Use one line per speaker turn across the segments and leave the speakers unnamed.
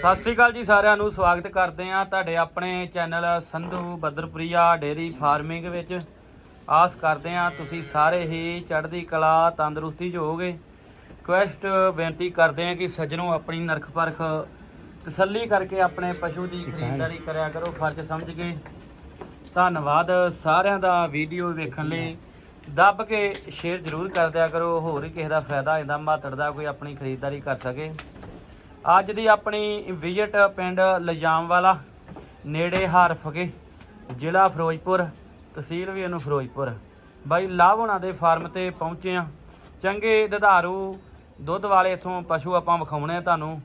ਸਤਿ ਸ੍ਰੀ ਅਕਾਲ ਜੀ ਸਾਰਿਆਂ ਨੂੰ ਸਵਾਗਤ ਕਰਦੇ ਹਾਂ ਤੁਹਾਡੇ ਆਪਣੇ ਚੈਨਲ ਸੰਧੂ ਬਦਰਪ੍ਰਿਆ ਡੇਰੀ ਫਾਰਮਿੰਗ ਵਿੱਚ। ਆਸ ਕਰਦੇ ਹਾਂ ਤੁਸੀਂ ਸਾਰੇ ਹੀ ਚੜ੍ਹਦੀ ਕਲਾ ਤੰਦਰੁਸਤੀ 'ਚ ਹੋਵੋਗੇ। ਕੁਐਸਟ ਬੇਨਤੀ ਕਰਦੇ ਹਾਂ ਕਿ ਸੱਜਣੋ ਆਪਣੀ ਨਰਖ ਪਰਖ ਤਸੱਲੀ ਕਰਕੇ ਆਪਣੇ ਪਸ਼ੂ ਦੀ ਖਰੀਦਦਾਰੀ ਕਰਿਆ ਕਰੋ ਫਰਜ਼ ਸਮਝ ਕੇ। ਧੰਨਵਾਦ ਸਾਰਿਆਂ ਦਾ ਵੀਡੀਓ ਵੇਖਣ ਲਈ। ਦੱਬ ਕੇ ਸ਼ੇਅਰ ਜ਼ਰੂਰ ਕਰ ਦਿਆ ਕਰੋ ਹੋਰ ਕਿਸੇ ਦਾ ਫਾਇਦਾ ਜਾਂਦਾ ਮਾਤੜ ਦਾ ਕੋਈ ਆਪਣੀ ਖਰੀਦਦਾਰੀ ਕਰ ਸਕੇ। ਅੱਜ ਦੀ ਆਪਣੀ ਵਿਜ਼ਿਟ ਪਿੰਡ ਲਜਾਮ ਵਾਲਾ, ਨੇੜੇ ਹਾਰਫਕੇ, ਜ਼ਿਲ੍ਹਾ ਫਿਰੋਜ਼ਪੁਰ, ਤਹਿਸੀਲ ਵੀ ਇਹਨੂੰ ਫਿਰੋਜ਼ਪੁਰ। ਬਾਈ, ਲਾਭ ਹੋਣਾ ਦੇ ਫਾਰਮ ਤੇ ਪਹੁੰਚੇ ਆ ਚੰਗੇ ਦੁਧਾਰੂ ਦੁੱਧ ਵਾਲੇ ਇਥੋਂ ਪਸ਼ੂ ਆਪਾਂ ਵਿਖਾਉਣੇ ਆ ਤੁਹਾਨੂੰ।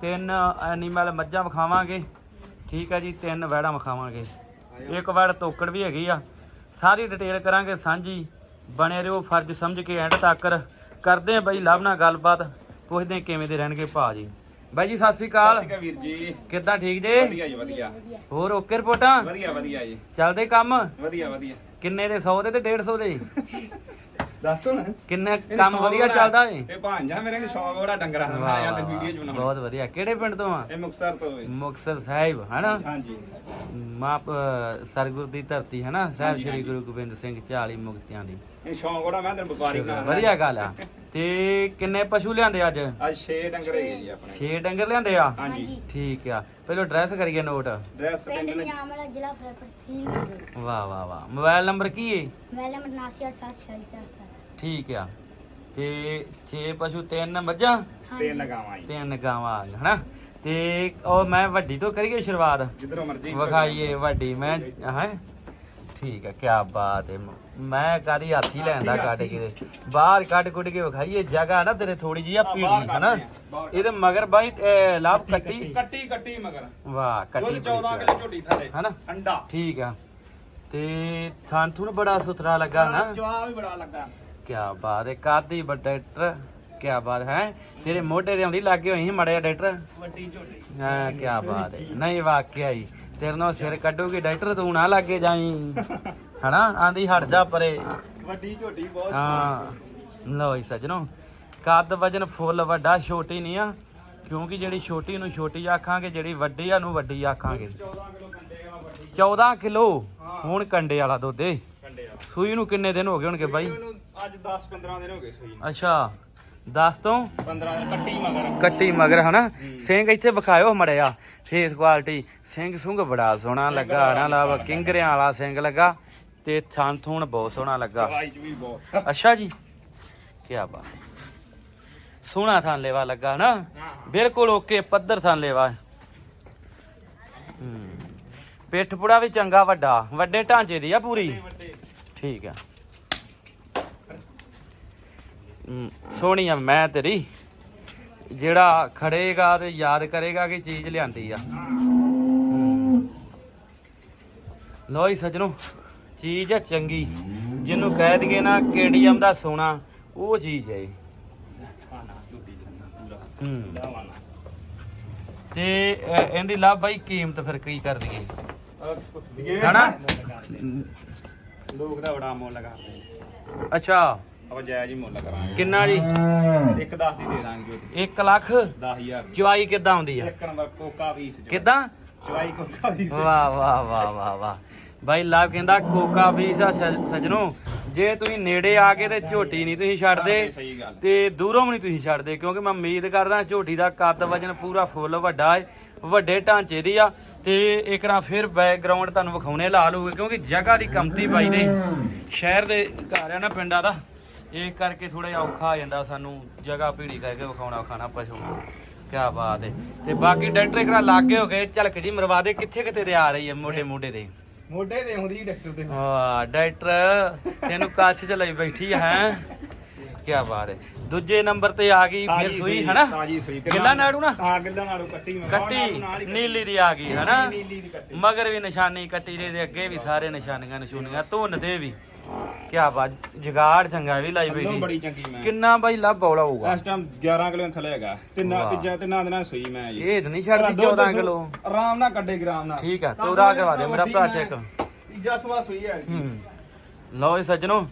ਤਿੰਨ ਐਨੀਮਲ ਮੱਝਾਂ ਵਿਖਾਵਾਂਗੇ। ਠੀਕ ਹੈ ਜੀ, ਤਿੰਨ ਵੈੜਾਂ ਵਿਖਾਵਾਂਗੇ। ਇੱਕ ਵੈੜ ਤੋਕੜ ਵੀ ਹੈਗੀ ਆ। ਸਾਰੀ ਡਿਟੇਲ ਕਰਾਂਗੇ ਸਾਂਝੀ। ਬਣੇ ਰਹੋ ਫਰਜ਼ ਸਮਝ ਕੇ ਐਂਡ ਤੱਕ। ਕਰਦੇ ਆ ਬਾਈ, ਲਾਭ ਨਾਲ ਗੱਲਬਾਤ। ਪੁੱਛਦੇ ਕਿਵੇਂ ਦੇ ਰਹਿਣਗੇ ਭਾ ਜੀ। ਬਾਈ ਜੀ ਸਤਿ ਸ੍ਰੀ ਅਕਾਲ।
ਠੀਕ ਹੈ ਵੀਰ ਜੀ।
ਕਿੱਦਾਂ ਠੀਕ ਜੇ?
ਵਧੀਆ ਜੀ ਵਧੀਆ।
ਹੋਰ ਓਕੇ ਰਿਪੋਰਟਾਂ?
ਵਧੀਆ ਵਧੀਆ ਜੀ।
ਚੱਲਦੇ ਕੰਮ?
ਵਧੀਆ ਵਧੀਆ।
ਕਿੰਨੇ ਦੇ? 100 ਦੇ ਤੇ 150 ਦੇ?
ਦੱਸ ਹੁਣ।
ਕਿੰਨੇ ਕੰਮ ਵਧੀਆ ਚੱਲਦਾ ਏ
ਇਹ ਭਾਂਜਾ ਮੇਰੇ ਨੂੰ ਸ਼ੌਕ ਬੜਾ ਡੰਗਰਾਂ ਦਾ। ਮੈਂ ਤੇ ਵੀਡੀਓ ਚ ਬਣਾਉਣਾ।
ਬਹੁਤ ਵਧੀਆ। ਕਿਹੜੇ ਪਿੰਡ ਤੋਂ ਆ?
ਇਹ ਮੁਕਸਰ ਤੋਂ ਹੈ
ਮੁਕਤਸਰ ਸਾਹਿਬ ਹਨਾ?
ਹਾਂਜੀ
ਮਾਂ ਪ- ਸਰਗੁਰ ਦੀ ਧਰਤੀ ਹਨਾ? ਸਾਹਿਬ
ਹਾਂਜੀ,
ਸ੍ਰੀ। ਗੁਰੂ ਗੋਬਿੰਦ ਸਿੰਘ 40 ਮੁਕਤਿਆਂ ਦੀ।
ਇਹ ਸ਼ੌਕ ਬੜਾ ਮੈਂ ਤੈਨੂੰ ਵਪਾਰੀ ਬਣਾਉਣਾ।
ਵਧੀਆ ਗੱਲ ਆ। ਤੇ ਕਿੰਨੇ ਪਸ਼ੂ ਲਿਆਂਦੇ ਅੱਜ?
ਅੱਜ 6 ਡੰਗਰ ਹੈਗੇ ਜੀ ਆਪਣੇ।
6 ਡੰਗਰ ਲਿਆਂਦੇ ਆ?
ਹਾਂਜੀ।
ਠੀਕ ਆ। ਪਹਿਲਾਂ ਡਰੈਸ ਕਰੀਏ ਨੋਟ
ਡਰੈਸ
ਪਿੰਡ
ਪਿੰਡ ਨੇ
ਨਿਆਮਲਾ ਜ਼ਿਲ੍ਹਾ ਫਿਰੋਜ਼ਪੁਰ ਤਹਿਸੀਲ
ਵਾਹ ਵਾਹ ਵਾਹ। ਮੋਬਾਈਲ ਨੰਬਰ ਕੀ ਏ?
ਮੈਲਮ 798646
ਠੀਕ ਆ। ਤੇ 6 ਪਸ਼ੂ ਤਿੰਨ ਮੱਝਾਂ?
ਤੇ ਲਗਾਵਾਂ ਜੀ।
ਤਿੰਨ ਗਾਵਾਂ ਆ ਹਨਾ? ਤੇ ਉਹ ਮੈਂ ਵੱਡੀ ਤੋਂ ਕਰੀਏ ਸ਼ੁਰੂਆਤ?
ਜਿੱਧਰੋਂ ਮਰਜ਼ੀ
ਵਿਖਾਈਏ ਵੱਡੀ ਮੈਂ ਹੈ? ਠੀਕ ਹੈ ਕੀ ਬਾਤ ਹੈ ਮੈਂ ਕਾਦੀ ਹਾਥੀ ਲੈਂਦਾ ਕੱਢ ਕੇ ਬਾਹਰ ਕੱਢ ਕੁੱਟ ਕੇ ਵਿਖਾਈਏ ਜਗ੍ਹਾ ਨਾ ਤੇਰੇ ਥੋੜੀ ਜਿਹੀ ਆ ਪੀੜੀ ਹਨਾ? ਇਹਦੇ ਮਗਰ ਬਾਈ ਲਾਭ ਕੱਟੀ।
ਕੱਟੀ ਕੱਟੀ ਮਗਰ।
ਵਾਹ ਕੱਟੀ
ਦੁੱਧ 14
ਬੜੀ
ਕਿਲੋ ਝੋਟੀ ਥੱਲੇ
ਹਨਾ?
ਅੰਡਾ
ਠੀਕ ਆ। ਤੇ ਥਾਂ ਥੁਣ ਬੜਾ ਸੁਥਰਾ ਲੱਗਾ ਨਾ?
ਜਵਾਬ ਵੀ ਬੜਾ ਲੱਗਾ।
ਕੀ ਬਾਤ ਹੈ ਕਾਦੀ ਵੱਡਾ ਡਾਕਟਰ? ਕੀ ਬਾਤ ਹੈ ਤੇਰੇ ਮੋਢੇ ਤੇ ਆਉਂਦੀ ਲੱਗੇ ਹੋਈ ਮੜਿਆ ਡਾਕਟਰ?
ਵੱਡੀ ਝੋਟੀ।
ਹਾਂ ਕੀ ਬਾਤ ਹੈ ਨਹੀਂ ਵਾਕਿਆ ਹੀ। ਤੇਰੇ ਨਾਲ ਸਿਰ ਕੱਢੂਗੀ ਡਾਕਟਰ ਤੂੰ ਨਾ ਲੱਗੇ ਜਾਈ। ਹਨਾ? ਆਂਦੀ ਹਟ ਜਾ ਪਰੇ।
ਵੱਡੀ ਝੋਟੀ ਬਹੁਤ
ਹਾਂ। ਲਓ ਜੀ ਸੱਜਣੋ ਕੱਦ ਵਜਨ ਫੁੱਲ ਵੱਡਾ ਛੋਟੀ ਨਹੀਂ ਆ। ਕਿਉਂਕਿ ਜਿਹੜੀ ਛੋਟੀ ਨੂੰ ਛੋਟੀ ਆਖਾਂਗੇ ਜਿਹੜੀ ਵੱਡੀ ਆ ਨੂੰ ਵੱਡੀ ਆਖਾਂਗੇ।
14 ਕਿਲੋ। ਕੰਡੇ ਵਾਲਾ ਵੱਡੀ
14 ਕਿਲੋ ਹੁਣ ਕੰਡੇ ਵਾਲਾ ਦੁੱਧ ਏ। ਸੂਈ ਨੂੰ ਕਿੰਨੇ ਦਿਨ ਹੋ ਗਏ ਹੋਣਗੇ ਬਾਈ?
ਅੱਜ 10 15 ਦਿਨ ਹੋ ਗਏ ਸੂਈ ਨੂੰ।
ਅੱਛਾ। 10 ਤੋਂ?
15 ਦਿਨ ਕੱਟੀ ਮਗਰ।
ਕੱਟੀ ਮਗਰ ਹਨਾ? ਸਿੰਘ ਇੱਥੇ ਵਿਖਾਇਓ ਮੜਿਆ। ਫੇਸ ਕੁਆਲਿਟੀ ਸਿੰਘ ਸੁੰਘ ਬੜਾ ਸੋਹਣਾ ਲੱਗਾ ਨਾ ਲਾਵਾ ਕਿੰਗਰਿਆਂ ਵਾਲਾ ਸਿੰਘ ਲੱਗਾ। ਤੇ ਥਣ ਥੂਣ ਬਹੁਤ ਸੋਹਣਾ ਲੱਗਾ।
ਚਵਾਈ ਚ ਵੀ ਬਹੁਤ।
ਅੱਛਾ ਜੀ। ਕੀ ਬਾਤ ਹੈ। ਸੋਹਣਾ ਥਣ ਲੈਵਾ ਲੱਗਾ ਨਾ। ਬਿਲਕੁਲ ਓਕੇ ਪੱਧਰ ਥਣ ਲੈਵਾ। ਹੂੰ। ਪਿੱਠ ਪੁੜਾ ਵੀ ਚੰਗਾ ਵੱਡਾ। ਵੱਡੇ ਢਾਂਚੇ ਦੀ ਆ ਪੂਰੀ। ਠੀਕ ਆ। ਸੋਹਣੀ ਆ ਮੈਂ ਤੇਰੀ। ਜਿਹੜਾ ਖੜੇਗਾ ਤੇ ਯਾਦ ਕਰੇਗਾ ਕਿ ਚੀਜ਼ ਲਿਆਂਦੀ ਆ। ਹਮ। ਲੋ ਜੀ ਸੱਜਣੋ। ਚੀਜ਼ ਆ ਚੰਗੀ। ਜਿਹਨੂੰ ਕਹਿ ਦਈਏ ਨਾ ਕੇਡੀਐਮ ਦਾ ਸੋਨਾ ਉਹ ਚੀਜ਼ ਹੈ ਇਹ। ਹੂੰ। ਤੇ ਅ, ਇਹਦੀ ਲੱਭ ਬਾਈ ਕੀਮਤ ਫਿਰ ਕੀ ਕਰ ਦਈਏ? ਹਨਾ?
ਲੋਕ ਦਾ ਬੜਾ ਮੁੱਲ ਕਰਦੇ
ਅੱਛਾ।
ਆਪਾਂ ਜਾਇਜ਼ ਹੀ ਮੁੱਲ ਕਰਾਂਗੇ।
ਕਿੰਨਾ ਜੀ?
ਇੱਕ 10 ਦੀ ਦੇ ਦਾਂਗੇ
1 ਲੱਖ?
10000
ਚਵਾਈ ਕਿੱਦਾਂ ਆਉਂਦੀ ਆ?
ਇੱਕ ਨੰਬਰ ਕੋਕਾ ਪੀਸ
ਕਿੱਦਾਂ?
ਚਵਾਈ ਕੋਕਾ ਪੀਸ
ਵਾਹ ਵਾਹ ਵਾਹ ਵਾਹ ਵਾਹ। ਬਾਈ ਲਾਭ ਕਹਿੰਦਾ ਕੋਕਾ ਫੀਸ ਆ ਸਜ- ਸੱਜਣੋ। ਜੇ ਤੁਸੀਂ ਨੇੜੇ ਆ ਕੇ ਤੇ ਝੋਟੀ ਨਹੀਂ ਤੁਸੀਂ ਛੱਡਦੇ ਤੇ ਦੂਰੋਂ ਵੀ ਨਹੀਂ ਤੁਸੀਂ ਛੱਡਦੇ ਕਿਉਂਕਿ ਮੈਂ ਉਮੀਦ ਕਰਦਾ ਝੋਟੀ ਦਾ ਕੱਦ ਵਜਨ ਪੂਰਾ ਫੁੱਲ ਵੱਡਾ ਹੈ ਵੱਡੇ ਢਾਂਚੇ ਦੀ ਆ। ਤੇ ਇੱਕ ਨਾ ਫਿਰ ਬੈਕਗ੍ਰਾਉਂਡ ਤੁਹਾਨੂੰ ਵਿਖਾਉਣੇ ਲਾ ਲੂਗੇ ਕਿਉਂਕਿ ਜਗ੍ਹਾ ਦੀ ਕਮਤੀ ਪਾਈ ਨੇ ਸ਼ਹਿਰ ਦੇ ਘਰ ਆ ਨਾ ਪਿੰਡਾਂ ਦਾ ਇਹ ਕਰਕੇ ਥੋੜਾ ਜਿਹਾ ਔਖਾ ਆ ਜਾਂਦਾ ਸਾਨੂੰ ਜਗ੍ਹਾ ਭੀੜੀ ਕਰਕੇ ਵਿਖਾਉਣਾ ਖਾਣਾ ਪਸ਼ੂ ਨੂੰ ਕੀ ਬਾਤ ਹੈ ਤੇ ਬਾਕੀ ਡਾਕਟਰ ਇਕਰਾ ਲਾਗੇ ਹੋ ਗਏ ਝਲਕ ਜੀ ਮਰਵਾ ਦੇ ਕਿੱਥੇ ਕਿਤੇ ਤੇ ਆ ਰਹੀ ਹੈ ਮੋਢੇ ਮੋਢੇ ਦੇ
ਮੋਢੇ ਤੇ ਆਉਂਦੀ ਡਾਕਟਰ ਤੇ
ਵਾਹ ਡਾਕਟਰ ਤੈਨੂੰ ਕੱਛ ਚ ਲਈ ਬੈਠੀ ਹੈ? ਕੀ ਬਾਤ ਹੈ। ਦੂਜੇ ਨੰਬਰ ਤੇ ਆ ਗਈ ਫਿਰ ਸੂਈ ਹਨਾ?
ਤਾਜ਼ੀ ਸੂਈ
ਗਿੱਲਾ ਨਾੜੂ ਨਾ?
ਹਾਂ ਗਿੱਲਾ ਨਾੜੂ ਕੱਟੀ
ਕੱਟੀ ਨੀਲੀ ਦੀ ਆ ਗਈ ਹਨਾ?
ਦੀ
ਮਗਰ ਵੀ ਨਿਸ਼ਾਨੀ ਕੱਟੀ ਦੇ ਦੇ ਅੱਗੇ ਵੀ ਸਾਰੇ ਨਿਸ਼ਾਨੀਆਂ ਨਿਸ਼ੂਨੀਆਂ ਧੁੰਨ ਤੇ ਵੀ। ਕੀ ਬਾਤ ਜਗਾੜ ਚੰਗਾ ਵੀ ਲਾਈ ਬੈਠੀ
ਬੜੀ ਚੰਗੀ ਮੈਂ।
ਕਿੰਨਾ ਬਾਈ ਲੱਭ ਬੌਲਾ ਹੋਊਗਾ।
ਇਸ ਟਾਈਮ 11 ਕਿਲੋ ਥੱਲੇ ਹੈਗਾ। ਤਿੰਨਾਂ
ਵਾਹ।
ਤੀਜਾ ਤਿੰਨਾਂ ਦਿਨਾਂ ਸੂਈ ਮੈਂ ਜੀ।
ਇਹ ਤਾਂ ਨਹੀਂ ਛੱਡਦੀ
ਦੁੱਧ
14 ਕਿਲੋ।
ਆਰਾਮ ਨਾਲ ਕੱਢੇ ਗ੍ਰਾਮ ਨਾਲ।
ਠੀਕ ਆ ਤੋਰਾ ਕਰਵਾ ਦੇ ਮੇਰਾ ਭਰਾ ਚੈੱਕ
ਤੀਜਾ ਸਵਾ ਸੂਈ ਹੈ ਜੀ।
ਹੂੰ। ਲਓ ਜੀ ਸੱਜਣੋ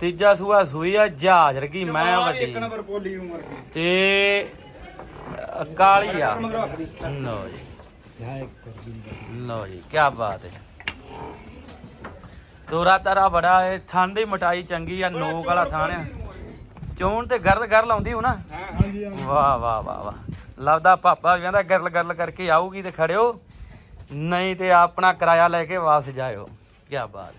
ਤੀਜਾ ਸੂਆ ਸੂਈ ਆ ਜਹਾਜ਼ ਰਗੀ ਮੈਂ ਵੱਡੀ।
ਇੱਕ ਨੰਬਰ ਪੋਲੀ ਉਮਰ ਦੀ।
ਤੇ ਕਾਲੀ ਆ।
ਮਗਰੋਂ ਹੱਥ ਦੀ।
ਲਓ ਜੀ। ਲਓ ਜੀ ਕੀ ਬਾਤ ਹੈ। ਤੋਰਾ ਤਾਰਾ ਬੜਾ ਹੈ ਠੰਡ ਦੀ ਮਟਾਈ ਚੰਗੀ ਆ ਨੋਕ ਵਾਲਾ ਥਾਣ ਆ। ਚੋਣ ਤੇ ਗਰਲ ਗਰਲ ਆਉਂਦੀ ਹੋ ਨਾ?
ਹਾਂਜੀ
ਵਾਹ ਵਾਹ ਵਾਹ ਵਾਹ। ਲੱਭਦਾ ਪਾਪਾ ਵੀ ਕਹਿੰਦਾ ਗਰਲ ਗਰਲ ਕਰਕੇ ਆਊਗੀ ਤੇ ਖੜਿਓ। ਨਹੀਂ ਤੇ ਆਪਣਾ ਕਿਰਾਇਆ ਲੈ ਕੇ ਵਾਪਸ ਜਾਇਓ। ਕੀ ਬਾਤ।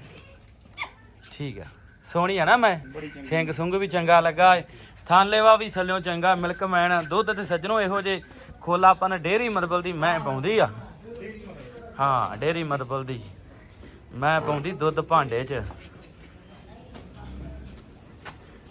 ਠੀਕ ਆ। ਸੋਹਣੀ ਆ ਨਾ ਮੈਂ? ਸਿੰਘ ਸੁੰਗ ਵੀ ਚੰਗਾ ਲੱਗਾ ਏ। ਥਾਂ ਲੈਵਾ ਵੀ ਥੱਲਿਓ ਚੰਗਾ ਮਿਲਕ ਮੈਨ ਦੁੱਧ ਤੇ ਸੱਜਣੋ ਇਹੋ ਜੇ ਖੋਲਾਪਨ ਡੇਰੀ ਮਰਬਲ ਦੀ ਮੈਂ ਪਾਉਂਦੀ ਆ। ਹਾਂ ਡੇਰੀ ਮਰਬਲ ਦੀ। ਮੈਂ ਪਾਉਂਦੀ ਦੁੱਧ ਭਾਂਡੇ 'ਚ।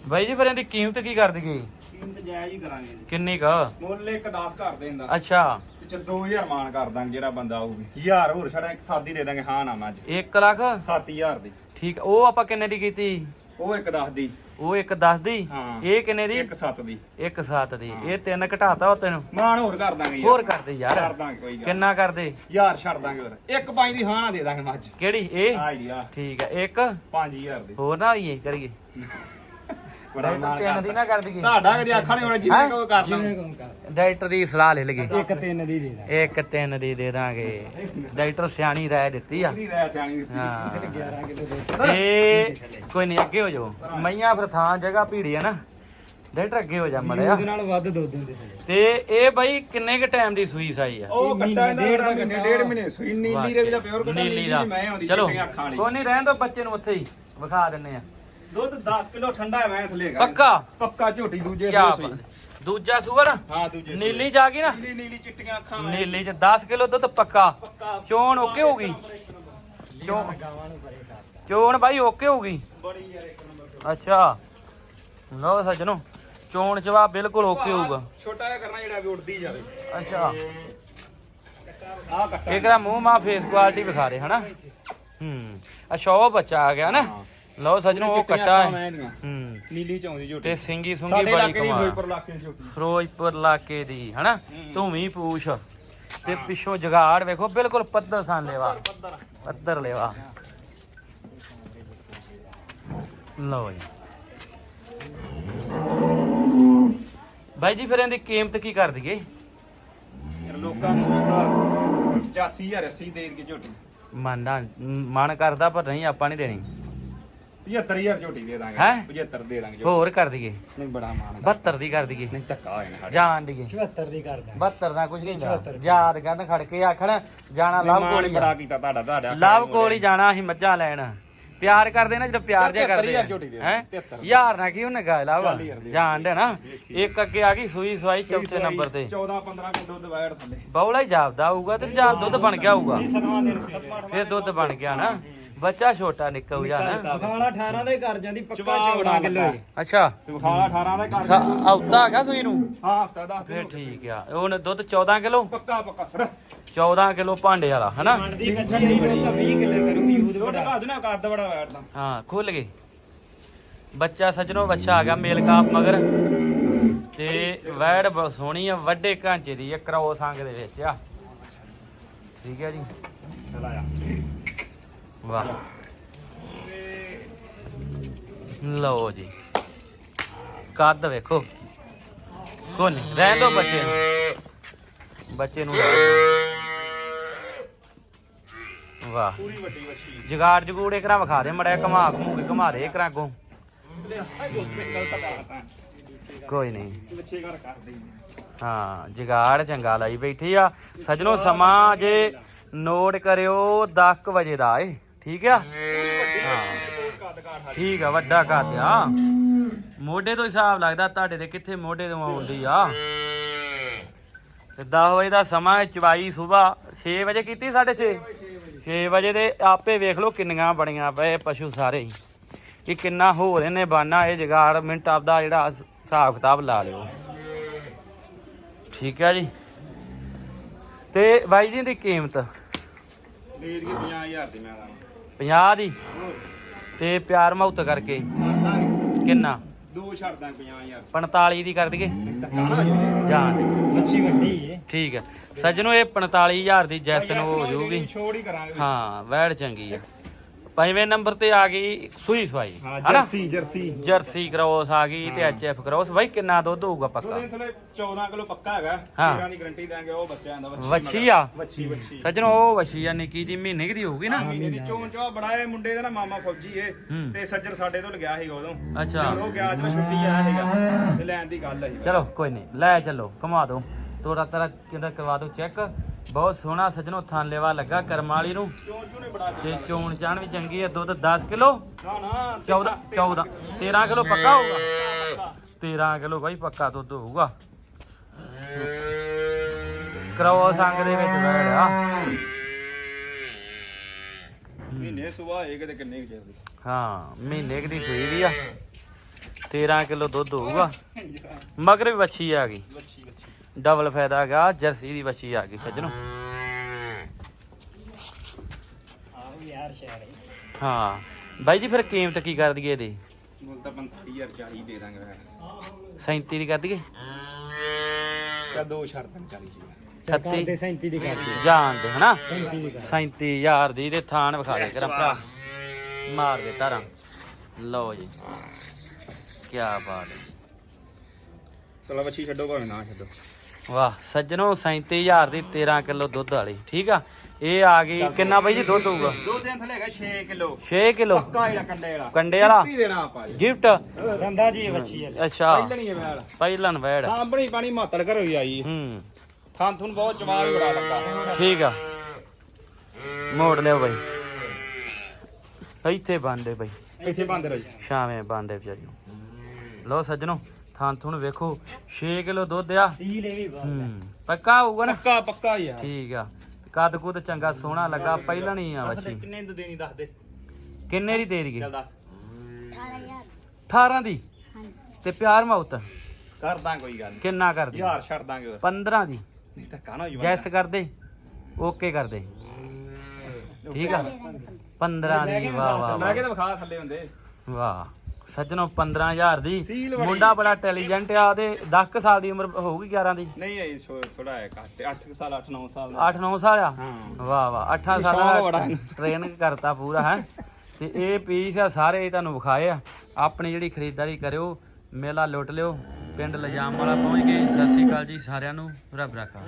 ਬਾਈ ਜੀ ਫਿਰ ਇਹਦੀ ਕੀਮਤ ਕੀ ਕਰ ਦਈਏ
ਕੀਮਤ ਜਾਇਜ਼ ਹੀ ਕਰਾਂਗੇ ਜੀ।
ਕਿੰਨੀ ਕ?
ਮੁੱਲ ਇੱਕ 10 ਕਰ ਦੇਂਦਾ
ਅੱਛਾ।
ਤੇ ਚ 2000 ਮਾਨ ਕਰ ਦਾਂਗੇ ਜਿਹੜਾ ਬੰਦਾ ਆਊਗੀ। 1000 ਹੋਰ ਛੜਾ ਇੱਕ ਸਾਦੀ ਦੇ ਦਾਂਗੇ ਹਾਂ ਨਾ ਮੈਂ ਅੱਜ।
1 ਲੱਖ?
7000 ਦੀ।
ਠੀਕ ਉਹ ਆਪਾਂ ਕਿੰਨੇ ਦੀ ਕੀਤੀ?
ਉਹ ਇੱਕ 10 ਦੀ।
ਉਹ ਇੱਕ 10 ਦੀ?
ਹਾਂ।
ਇਹ ਕਿੰਨੇ ਦੀ?
ਇੱਕ 7 ਦੀ।
ਇੱਕ 7 ਦੀ। ਇਹ ਤਿੰਨ ਘਟਾਤਾ ਉਹ ਤੈਨੂੰ?
ਮਾਨ ਹੋਰ ਕਰ ਦਾਂਗੇ ਯਾਰ।
ਹੋਰ ਕਰਦੇ ਯਾਰ।
ਕਰ ਦਾਂਗੇ ਕੋਈ ਗੱਲ
ਕਿੰਨਾ ਕਰਦੇ?
ਯਾਰ ਛੱਡ ਦਾਂਗੇ ਹੋਰ। ਇੱਕ ਪੰਜ ਦੀ ਹਾਂ ਨਾ ਦੇ ਦਾਂਗੇ ਮੱਝ।
ਕਿਹੜੀ? ਇਹ?
ਆਈਡੀਆ
ਠੀਕ ਹੈ ਇੱਕ?
5000 ਦੀ।
ਹੋਰ ਨਾ ਹੋਈਏ ਕਰੀਏ।
ਬੜਾ
ਤਿੰਨ ਦੀ ਨਾ ਕਰ ਦਈਏ
ਤੁਹਾਡਾ ਕਦੇ ਆਖਾ ਨਹੀਂ ਹੋਣਾ ਜਿਵੇਂ ਕੋ ਕਰ
ਦੀ ਸਲਾਹ ਲੈ ਲਈਏ।
ਇੱਕ ਤਿੰਨ ਦੀ ਦੇ ਦਾਂ
ਇੱਕ ਤਿੰਨ ਦੀ ਦੇ ਦਾਂਗੇ। ਡਾਕਟਰ ਸਿਆਣੀ ਰਾਏ ਦਿੱਤੀ ਆ।
ਦੀ ਰਹਿ ਸਿਆਣੀ ਦਿੱਤੀ।
ਹਾਂ।
11 ਕਿਲੋ ਦੇ
ਤੇ ਕੋਈ ਨਹੀਂ ਅੱਗੇ ਹੋ ਜਾਓ। ਮਈਆਂ ਫਿਰ ਥਾਂ ਜਗ੍ਹਾ ਭੀੜੀ ਆ ਨਾ। ਡਾਕਟਰ ਅੱਗੇ ਹੋ ਜਾ ਮੜਿਆ
ਉਹਦੇ ਨਾਲ ਵੱਧ ਦੁੱਧ ਦਿੰਦੇ ਸੀ
ਤੇ ਇਹ ਬਾਈ ਕਿੰਨੇ ਕ ਟਾਈਮ ਦੀ ਸੂਈ ਸਾਈ ਆ?
ਉਹ ਕੱਟਾ ਇਹਦਾ
ਡੇਢ
ਡੇਢ
ਦਾ
ਮਹੀਨੇ।
ਕੱਟਾ।
ਡੇਢ ਮਹੀਨੇ। ਸੂਈ ਨੀਲੀ ਦੇ ਵੀ ਦਾ ਪਿਓਰ ਕੱਟਾ
ਨੀਲੀ ਦਾ।
ਮੈਂ ਆਉਂਦੀ
ਚਲੋ।
ਚਿੱਟੀਆਂ ਅੱਖਾਂ ਵਾਲੀ।
ਕੋਈ ਨਹੀਂ ਰਹਿਣ ਦੋ ਬੱਚੇ ਨੂੰ ਉੱਥੇ ਹੀ। ਵਿਖਾ ਦਿੰਨੇ ਆ।
ਦੁੱਧ 10 ਕਿਲੋ ਠੰਡਾ ਹੈ ਮੈਂ ਥੱਲੇ ਹੈਗਾ
ਪੱਕਾ?
ਪੱਕਾ ਝੋਟੀ ਦੂਜੇ
ਕਿਆ
ਸੂਈ
ਬਾਤ। ਦੂਜਾ ਸੂਰ
ਹਾਂ ਦੂਜੇ ਸੂਈ।
ਨੀਲੀ ਜਾ ਗਈ ਨਾ?
ਨੀਲੀ ਨੀਲੀ ਚਿੱਟੀਆਂ ਅੱਖਾਂ ਵਾਲੀ।
ਨੀਲੀ ਚ 10 ਕਿਲੋ ਦੁੱਧ ਪੱਕਾ?
ਪੱਕਾ
ਚੋਣ ਓਕੇ ਹੋਗੀ ਚੋਣ ਚੋਣ ਬਾਈ ਓਕੇ ਹੋਗੀ
ਬੜੀ ਯਾਰ ਇੱਕ ਨੰਬਰ
ਅੱਛਾ। ਲਓ ਸੱਜਣੋ ਚੋਣ ਚਵਾ ਬਿਲਕੁਲ ਓਕੇ ਹੋਊਗਾ।
ਛੋਟਾ ਜਿਹਾ ਕਰਨਾ ਜਿਹੜਾ ਵੀ ਉੱਡਦੀ ਜਾਵੇ।
ਅੱਛਾ।
ਆਹ ਕੱਟਾ।
ਮੂੰਹ ਮਾ ਫੇਸ ਕੁਆਲਿਟੀ ਵਿਖਾ ਦੇ ਹਨਾ? ਹੂੰ। ਅੱਛਾ ਉਹ ਬੱਚਾ ਆ ਗਿਆ ਨਾ? ਲਓ ਸੱਜਣੋ ਉਹ ਕੱਟਾ ਹੈ। ਹੂੰ।
ਨੀਲੀ ਚ ਆਉਂਦੀ ਝੋਟੀ।
ਤੇ ਸਿੰਗੀ ਸੁੰਗੀ
ਸਾਡੇ
ਬੜੀ
ਦੀ
ਕਮਾਲ।
ਫਿਰੋਜ਼ਪੁਰ ਇਲਾਕੇ ਦੀ ਝੋਟੀ।
ਫਿਰੋਜ਼ਪੁਰ ਇਲਾਕੇ ਦੀ ਹਨਾ? ਧੂਮੀ ਪੂਛ। ਤੇ ਪਿੱਛੋਂ ਜਗਾੜ ਵੇਖੋ ਬਿਲਕੁਲ ਪੱਧਰ ਸਾਨ ਲੈਵਾ। ਪੱਧਰ ਲੈਵਾ। ਲਓ ਜੀ। ਬਾਈ ਜੀ ਫਿਰ ਇਹਦੀ ਕੀਮਤ ਕੀ ਕਰ ਦਈਏ?
ਲੋਕਾਂ ਨੂੰ ਤਾਂ 85000 80 ਦੇ ਕੇ ਝੋਟੀ।
ਮੰਨਦਾ ਮਨ ਕਰਦਾ ਪਰ ਨਹੀਂ ਆਪਾਂ ਨਹੀਂ ਦੇਣੀ।
75000 ਝੋਟੀ ਦੇ ਦਾਂਗੇ।
ਹੈਂ?
75 ਦੇ ਦਾਂਗੇ ਝੋਟੀ।
ਹੋਰ ਕਰ ਦਈਏ।
ਨਹੀਂ ਬੜਾ ਮਾਣ
72 ਦੀ ਕਰ ਦਈਏ।
ਨਹੀਂ ਧੱਕਾ ਹੋ ਜਾਣਾ ਸਾਡੇ।
ਜਾਣ ਦਈਏ।
74 ਦੀ ਕਰ ਦਾਂ
72 ਦਾ ਕੁਝ ਨਹੀਂ ਹੁੰਦਾ। ਯਾਦ ਕਰਨ ਖੜ ਕੇ ਆਖਣ ਜਾਣਾ ਲਵ
ਮਾਣ
ਕੋਲ ਹੀ
ਬੜਾ ਕੀਤਾ ਤੁਹਾਡਾ ਤੁਹਾਡਾ
ਲਵ ਕੋਲ ਹੀ ਜਾਣਾ ਅਸੀਂ ਮੱਝਾਂ ਲੈਣ। ਪਿਆਰ ਕਰਦੇ ਨਾ ਜਦੋਂ ਪਿਆਰ ਜਿਹਾ ਕਰਦੇ
73,000 ਝੋਟੀ ਦੇ
ਹੈ?
73,000
ਯਾਰ ਨਾ ਕੀ ਉਹਨੇ ਗਾ ਲਵ। ਜਾਣ ਦੇ ਨਾ। ਇੱਕ ਅੱਗੇ ਆ ਗਈ ਸੂਈ ਸਵਾਈ ਚੌਥੇ ਨੰਬਰ ਤੇ।
14 15 ਕਿਲੋ ਦੁੱਧ ਵਾਇਰ ਥੱਲੇ।
ਬੌਲਾ ਹੀ ਜਾਪਦਾ ਹੋਊਗਾ ਤੇ ਜਾਂ ਦੁੱਧ ਬਣ ਗਿਆ ਹੋਊਗਾ।
ਸਤਵਾਂ ਦਿਨ ਸੀ
ਫਿਰ ਦੁੱਧ ਬਣ ਗਿਆ ਨਾ। ਬੱਚਾ ਛੋਟਾ ਨਿੱਕਾ ਹੋ ਜਾਣਾ
ਬਖਾਲਾ 18 ਦੇ ਕਰ ਜਾਂਦੀ ਪੱਕਾ 14 ਕਿਲੋ
ਅੱਛਾ।
ਤੇ ਵਿਖਾਲਾ 18 ਦਾ ਕਰ
ਹਫਤਾ ਹੈਗਾ ਸੂਈ ਨੂੰ?
ਹਾਂ ਹਫਤਾ ਦਾ।
ਫਿਰ ਠੀਕ ਆ। ਉਹਨੇ ਦੁੱਧ 14 ਕਿਲੋ?
ਪੱਕਾ ਪੱਕਾ। ਫੜ।
14 ਕਿਲੋ ਭਾਂਡੇ ਵਾਲਾ ਹਨਾ?
ਮੰਡੀ ਕੱਚੀ ਆਈ ਦੁੱਧ ਤਾਂ 20 ਕਿਲੋ ਕਰੂ ਯੂਦ
ਦੁੱਧ
ਬੜਾ
ਘਰ ਦੇ ਨਾ ਕੱਦ ਬੜਾ ਵਾਇਰ ਦਾ
ਹਾਂ ਖੁੱਲ ਗਏ। ਬੱਚਾ ਸੱਜਣੋ ਬੱਚਾ ਆ ਗਿਆ ਮੇਲ ਕਾਪ ਮਗਰ। ਤੇ ਵੈੜ ਬਹੁਤ ਸੋਹਣੀ ਆ ਵੱਡੇ ਘਾਂਚੇ ਦੀ ਆ ਕਰੋਸ ਅੰਗ ਦੇ ਵਿੱਚ ਆ। ਠੀਕ ਹੈ ਜੀ।
ਚਲ
ਵਾਹ। ਲਓ ਜੀ। ਕੱਦ ਵੇਖੋ। ਕੋਈ ਕੋਣ ਰਹਿਣ ਦੋ ਬੱਚੇ ਨੂੰ। ਬੱਚੇ ਨੂੰ ਵਾਹ
ਪੂਰੀ ਵੱਡੀ ਵੱਛੀ
ਜਗਾੜ ਜਗੂੜ ਇੱਕ ਵਿਖਾ ਦੇ, ਮੜਿਆ ਘਮਾ ਘਮੂ ਕੇ ਘਮਾ ਦੇ ਇੱਕ ਅੱਗੋਂ। ਕੋਈ ਨਹੀਂ।
ਬੱਚੇ ਘਰ ਕਰਦੇ
ਹਾਂ, ਜਗਾੜ ਚੰਗਾ ਲਾਈ ਬੈਠੀ ਆ। ਸਜਣੋ, ਸਮਾਂ ਜੇ ਨੋਟ ਕਰਿਓ 10 ਵਜੇ ਦਾ ਏ। ਠੀਕ ਆ? ਹਾਂ। ਠੀਕ ਆ, ਵੱਡਾ ਕੱਦ ਆ। ਮੋਢੇ ਤੋਂ ਹਿਸਾਬ ਲੱਗਦਾ ਤੁਹਾਡੇ ਦੇ ਕਿੱਥੇ ਮੋਢੇ ਤੋਂ ਆਉਂਦੀ ਆ। ਤੇ 10 ਵਜੇ ਦਾ ਸਮਾਂ ਹੈ ਚਵਾਈ ਸਵੇਰ। 6 ਵਜੇ ਕੀਤੀ 6:30 6 ਵਜੇ ਦੇ ਆਪੇ ਵੇਖ ਲਓ ਕਿੰਨੀਆਂ ਬਣੀਆਂ ਪਏ ਪਸ਼ੂ ਸਾਰੇ ਹੀ। ਕਿ ਕਿੰਨਾ ਹੋ ਰਹੇ ਨੇ ਬਾਨਾ ਇਹ ਜਗਾੜ, ਮਿੰਟ ਆਪਦਾ ਜਿਹੜਾ ਹਿਸਾਬ ਕਿਤਾਬ ਲਾ ਲਿਓ। ਠੀਕ ਹੈ ਜੀ। ਤੇ ਬਾਈ ਜੀ ਦੀ ਕੀਮਤ?
ਦੇ ਦੀ 50000 ਦੀ ਮੈਂ ਦਾਂ
50 ਦੀ? ਤੇ ਪਿਆਰ ਮੁਹੱਤ ਕਰਕੇ। ਕਿੰਨਾ?
ਦੋ ਛੱਡ ਦਾਂ 50000
45 ਦੀ ਕਰ ਦਈਏ।
ਧੱਕਾ ਨਾ ਹੋ ਜਾਵੇ
ਜਾਣ ਦੇ।
ਮੱਛੀ ਵੱਡੀ ਏ।
ਠੀਕ ਹੈ ਸੱਜਣੋ ਇਹ 45000 ਦੀ ਜੈਸਨ ਹੋ ਜਾਊਗੀ।
ਛੋੜ ਹੀ ਕਰਾਂਗੇ
ਹਾਂ ਵੈੜ ਚੰਗੀ ਆ। ਪੰਜਵੇਂ ਨੰਬਰ ਤੇ ਆ ਗਈ ਸੂਈ ਸਵਾਈ
ਹਾਂ
ਹਨਾ?
Jersey jersey.
ਜਰਸੀ ਕ੍ਰੋਸ ਆ ਗਈ ਤੇ ਐਚਐਫ ਕ੍ਰੋਸ। ਬਾਈ ਕਿੰਨਾ ਦੁੱਧ ਹੋਊਗਾ ਪੱਕਾ?
ਉਹਦੇ ਥਲੇ 14 ਕਿਲੋ ਪੱਕਾ ਹੈਗਾ।
ਹਾਂ।
13 ਦੀ ਗਾਰੰਟੀ ਦਾਂਗੇ ਉਹ ਬੱਚਿਆਂ ਦਾ
ਵੱਛੀ ਆ?
ਵੱਛੀ ਵੱਛੀ।
ਸੱਜਣੋ ਉਹ ਵੱਛੀ ਆ ਨਿੱਕੀ ਜੀ ਮਹੀਨੇ ਕੁ ਦੀ ਹੋਊਗੀ ਨਾ?
ਮਹੀਨੇ ਦੀ। ਚੋਣ ਚੋ ਬੜਾ ਇਹ ਮੁੰਡੇ ਦਾ ਨਾ ਮਾਮਾ ਫੌਜੀ ਏ।
ਹੂੰ।
ਤੇ ਸੱਜਰ ਸਾਡੇ ਤੋਂ ਲਗਿਆ ਸੀਗਾ ਉਦੋਂ।
ਅੱਛਾ।
ਤੇ ਹੁਣ ਉਹ ਗਿਆ ਜਦੋਂ ਛੁੱਟੀ ਆਇਆ ਸੀਗਾ। ਤੇ ਲੈਣ ਦੀ ਗੱਲ ਹੈ
ਚਲੋ ਕੋਈ ਨਹੀਂ। ਲੈ ਚੱਲੋ ਘੁਮਾ ਤੋਰਾ ਤੇਰਾ ਕਰਵਾ ਦਿਓ ਚੈੱਕ। ਬਹੁਤ ਸੋਹਣਾ ਸੱਜਣੋ ਥਾਂ ਲੈਵਾ ਲੱਗਾ ਕਰਮ ਵਾਲੀ ਨੂੰ।
ਚੋਣ ਬੜਾ
ਤੇ ਚੋਣ ਚਾਣ ਵੀ ਚੰਗੀ ਹੈ ਦੁੱਧ 10 ਕਿਲੋ।
ਨਾ ਨਾ
14 14 13 ਕਿਲੋ ਪੱਕਾ ਹੋਊਗਾ। 13 ਕਿਲੋ ਬਾਈ ਪੱਕਾ ਦੁੱਧ ਹੋਊਗਾ। ਕਰੋ ਸੰਗ ਦੇ ਵਿੱਚ ਬੈਠ ਆ।
ਮਹੀਨੇ ਸੁਬਾਹ ਇਹ ਕਿਤੇ ਕਿੰਨੇ ਕੁ ਚਿਰ
ਹਾਂ ਮਹੀਨੇ ਦੀ ਸੂਈ ਵੀ ਆ। 13 ਕਿਲੋ ਦੁੱਧ ਹੋਊਗਾ। ਮਗਰ ਵੀ ਵੱਛੀ ਆ ਗਈ।
ਵੱਛੀ
ਡਬਲ ਫਾਇਦਾ ਹੈਗਾ ਜਰਸੀ ਦੀ ਵੱਛੀ ਆ ਗਈ ਸੱਜਣੋ।
ਹੈ।
ਬਾਈ ਜੀ ਫਿਰ ਕੀਮਤ ਕੀ ਕਰ ਦਈਏ ਇਹਦੀ?
ਮੁੱਲ ਤਾਂ 35000 40 ਦੇ ਦਾਂਗੇ ਫਿਰ।
37 ਦੀ ਕਰ ਦਈਏ?
ਕਾ ਦੋ ਸ਼ਰਤਾਂ 40 ਜੀ
36
ਤੇ 37 ਦੀ ਕਰਦੀ
ਜਾਣ ਦੇ ਹਨਾ?
37 ਦੀ
37000 ਦੀ ਤੇ ਥਾਣ ਵਿਖਾ ਦੇ ਕਰਾਂ ਭਰਾ। ਮਾਰ ਦੇ ਲਓ ਜੀ। ਕੀ ਬਾਤ ਹੈ।
ਚਲੋ ਵੱਛੀ ਛੱਡੋ ਭਾਵੇਂ ਨਾ ਛੱਡੋ।
ਵਾਹ ਸੱਜਣੋ 37000 ਦੀ 13 ਕਿਲੋ ਦੁੱਧ ਵਾਲੀ ਠੀਕ ਆ? ਇਹ ਆ ਗਈ ਕਿੰਨਾ ਬਾਈ ਜੀ ਦੁੱਧ ਹੋਊਗਾ?
ਦੋ ਦਿਨ ਥਲੇ ਹੈਗਾ 6 ਕਿਲੋ।
6 ਕਿਲੋ।
ਪੱਕਾ ਜਿਹੜਾ ਕੰਡੇ ਵਾਲਾ।
ਕੰਡੇ ਵਾਲਾ?
ਕੀ ਦੇਣਾ ਆਪਾਂ ਜੀ।
ਗਿਫਟ?
ਦੰਦਾ ਜੀ ਵੱਛੀ ਹੈ
ਅੱਛਾ।
ਪਹਿਲਣੀ ਹੈ ਮੈਲ
ਪਹਿਲਨ ਵੈੜ।
ਸਾਂਭਣੀ ਪਾਣੀ ਮਾਤੜ ਘਰੋਂ ਹੀ ਆਈ।
ਹੂੰ।
ਥਾਂ ਥੁਨ ਬਹੁਤ ਜਵਾਬ ਹੀ ਬੜਾ ਲੱਗਾ।
ਠੀਕ ਆ। ਮੋੜ ਲਿਓ ਬਾਈ। ਇੱਥੇ ਬੰਦੇ ਬਾਈ।
ਇੱਥੇ ਬੰਦ ਰਹੀ।
ਸ਼ਾਵੇਂ ਬੰਦੇ ਵਿਚਾਰੀ। ਨੂੰ ਲਓ ਸੱਜਣੋ ਥਾਂ ਥੁਣ ਵੇਖੋ 6 ਕਿਲੋ ਦੁੱਧ ਆ।
ਸੀਲ ਇਹ ਵੀ ਹੈ।
ਪੱਕਾ ਹੋਊਗਾ ਨਾ?
ਪੱਕਾ ਪੱਕਾ ਹੀ ਆ
ਠੀਕ ਆ। ਕੱਦ ਕੁੱਦ ਚੰਗਾ ਸੋਹਣਾ ਲੱਗਾ ਪਹਿਲਾਂ ਨਹੀਂ ਆ ਬੱਚੀ
ਕਿੰਨੇ ਦੀ ਦੇਣੀ ਦੱਸ ਦੇ।
ਕਿੰਨੇ ਦੀ ਦੇ
ਚੱਲ ਦੱਸ।
18000
18 ਦੀ?
ਹਾਂਜੀ।
ਤੇ ਪਿਆਰ ਮੌਤ
ਕਰ ਦਾਂ ਕੋਈ ਗੱਲ
ਕਿੰਨਾ ਕਰ ਦੀ
ਯਾਰ ਛੱਡ ਦਾਂਗੇ ਹੋਰ।
15 ਦੀ।
ਨਹੀਂ ਧੱਕਾ ਨਾ ਹੋਈ
ਗੈਸ ਕਰ ਦੇ ਓਕੇ ਕਰ ਦੇ ਠੀਕ ਆ। 15 ਦੀ ਵਾਹ ਵਾਹ
ਮੈਂ
ਵਾਹ।
ਕਿਹਾ ਵਿਖਾ ਥੱਲੇ ਹੁੰਦੇ।
ਵਾਹ। ਸੱਜਣੋ 15000 ਦੀ।
ਸੀਲ ਬੜੀ
ਮੁੰਡਾ ਬੜਾ ਇੰਟੈਲੀਜੈਂਟ ਆ ਤੇ 10 ਸਾਲ ਦੀ ਉਮਰ ਹੋਊਗੀ 11 ਦੀ।
ਨਹੀਂ ਇਹ ਥੋੜਾ ਹੈ ਘੱਟ 8 ਸਾਲ 8 9 ਸਾਲ ਦਾ।
8-9 ਸਾਲ ਆ?
ਹਾਂ।
ਵਾਹ ਵਾਹ 8
ਇਹ
ਸਾਲਾਂ
ਸ਼ੌਕ ਬੜਾ
ਦਾ
ਇਹਨੂੰ।
ਟ੍ਰੇਨ ਕਰਤਾ ਪੂਰਾ ਹੈ। ਤੇ ਇਹ ਪੀਸ ਆ ਸਾਰੇ ਤੁਹਾਨੂੰ ਵਿਖਾਏ ਆ। ਆਪਣੀ ਜਿਹੜੀ ਖਰੀਦਦਾਰੀ ਕਰਿਓ ਮੇਲਾ ਲੁੱਟ ਲਿਓ। ਪਿੰਡ ਲਜਾਮ ਵਾਲਾ ਪਹੁੰਚ ਗਏ। ਸਤਿ ਸ਼੍ਰੀ ਅਕਾਲ ਜੀ ਸਾਰਿਆਂ ਨੂੰ। ਰੱਬ ਰਾਖਾ।